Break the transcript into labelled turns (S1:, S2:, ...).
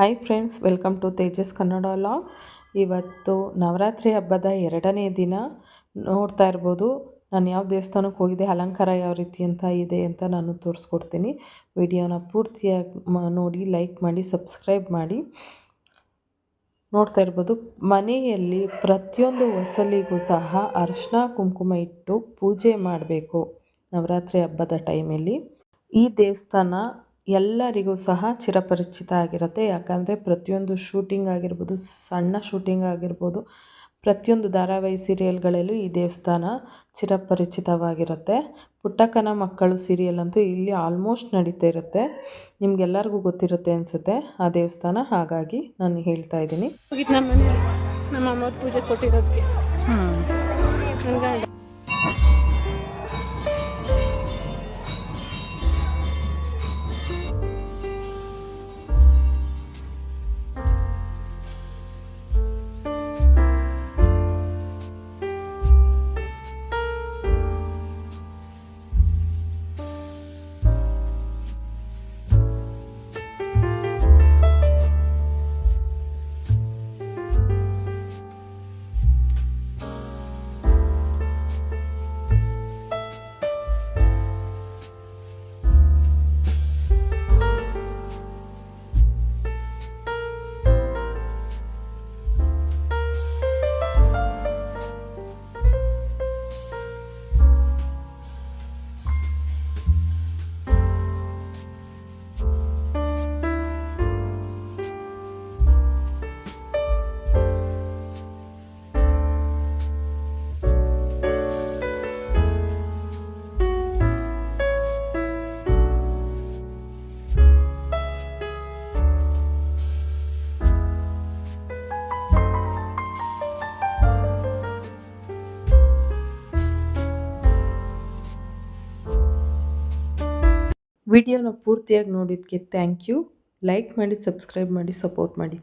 S1: Hi friends welcome to Tejas Kannada log ಇವತ್ತು ನವರಾತ್ರಿ ಹಬ್ಬದ ಎರಡನೇ ದಿನ ನೋಡ್ತಾ ಇರ್ಬೋದು. ನಾನು ಯಾವ ದೇವಸ್ಥಾನಕ್ಕೆ ಹೋಗಿದ್ದೆ, ಅಲಂಕಾರ ಯಾವ ರೀತಿ ಅಂತ ಇದೆ ಅಂತ ನಾನು ತೋರಿಸ್ಕೊಡ್ತೀನಿ. ವಿಡಿಯೋನ ಪೂರ್ತಿಯಾಗಿ ನೋಡಿ, ಲೈಕ್ ಮಾಡಿ, ಸಬ್ಸ್ಕ್ರೈಬ್ ಮಾಡಿ. ನೋಡ್ತಾ ಇರ್ಬೋದು, ಮನೆಯಲ್ಲಿ ಪ್ರತಿಯೊಂದು ಹೊಸಲಿಗೂ ಸಹ ಅರಿಶಿನ, ಕುಂಕುಮ ಇಟ್ಟು ಪೂಜೆ ಮಾಡಬೇಕು ನವರಾತ್ರಿ ಹಬ್ಬದ ಟೈಮಲ್ಲಿ ಈ ದೇವಸ್ಥಾನ ಎಲ್ಲರಿಗೂ ಸಹ ಚಿರಪರಿಚಿತ ಆಗಿರುತ್ತೆ. ಯಾಕಂದರೆ ಪ್ರತಿಯೊಂದು ಶೂಟಿಂಗ್ ಆಗಿರ್ಬೋದು ಸಣ್ಣ ಶೂಟಿಂಗ್ ಆಗಿರ್ಬೋದು ಪ್ರತಿಯೊಂದು ಧಾರಾವಾಹಿ ಸೀರಿಯಲ್ಗಳಲ್ಲೂ ಈ ದೇವಸ್ಥಾನ ಚಿರಪರಿಚಿತವಾಗಿರುತ್ತೆ. ಪುಟ್ಟಕ್ಕನ ಮಕ್ಕಳು ಸೀರಿಯಲ್ ಅಂತೂ ಇಲ್ಲಿ ಆಲ್ಮೋಸ್ಟ್ ನಡೀತಾ ಇರುತ್ತೆ. ನಿಮ್ಗೆಲ್ಲರಿಗೂ ಗೊತ್ತಿರುತ್ತೆ ಅನಿಸುತ್ತೆ ಆ ದೇವಸ್ಥಾನ. ಹಾಗಾಗಿ ನಾನು ಹೇಳ್ತಾ ಇದ್ದೀನಿ.
S2: ನಮ್ಮ ಅಮ್ಮ ಪೂಜೆ ಕೊಟ್ಟಿರೋದಕ್ಕೆ
S1: ವಿಡಿಯೋನ ಪೂರ್ತಿಯಾಗಿ ನೋಡಿದ್ದಕ್ಕೆ ಥ್ಯಾಂಕ್ ಯು ಲೈಕ್ ಮಾಡಿ ಸಬ್ಸ್ಕ್ರೈಬ್ ಮಾಡಿ ಸಪೋರ್ಟ್ ಮಾಡಿ.